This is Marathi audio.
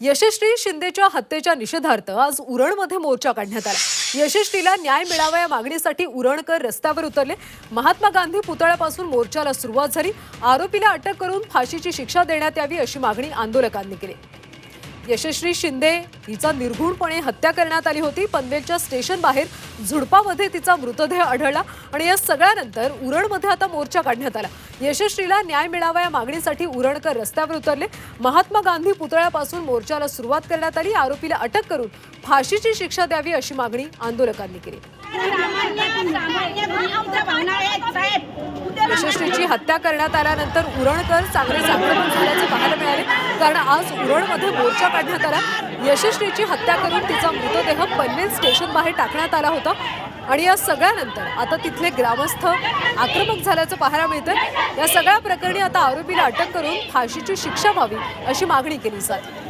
यशस्वी शिंदेच्या हत्येच्या निषेधार्थ आज उरणमध्ये मोर्चा काढण्यात आला. यशस्वीला न्याय मिळावा या मागणीसाठी उरणकर रस्त्यावर उतरले. महात्मा गांधी पुतळ्यापासून मोर्चाला सुरुवात झाली. आरोपीला अटक करून फाशीची शिक्षा देण्यात यावी अशी मागणी आंदोलकांनी केली. यशस्वी शिंदे हिचा निर्घुणपणे हत्या करण्यात आली होती. पनवेलच्या स्टेशन बाहेर झुडपामध्ये तिचा मृतदेह आढळला आणि या सगळ्यानंतर उरणमध्ये आता मोर्चा काढण्यात आला. यशस्वीला न्याय मिळावा या मागणीसाठी उरणकर रस्त्यावर उतरले. महात्मा गांधी पुतळ्यापासून मोर्चाला सुरुवात करण्यात आली. आरोपीला अटक करून फाशीची शिक्षा द्यावी अशी मागणी आंदोलकांनी केली. यशस्वीची हत्या करण्यात आल्यानंतर उरणकर चांगले आक्रमक झाल्याचे पाहायला मिळाले. कारण आज उरणमध्ये मोर्चा काढण्यात आला. यशस्वीची हत्या करून तिचा मृतदेह पनवेल स्टेशन बाहेर टाकण्यात आला होता. आणि या सगळ्यानंतर आता तिथले ग्रामस्थ आक्रमक झाल्याचं पाहायला मिळतं या सगळ्या प्रकरणी आता आरोपीला अटक करून फाशीची शिक्षा व्हावी अशी मागणी केली जाते.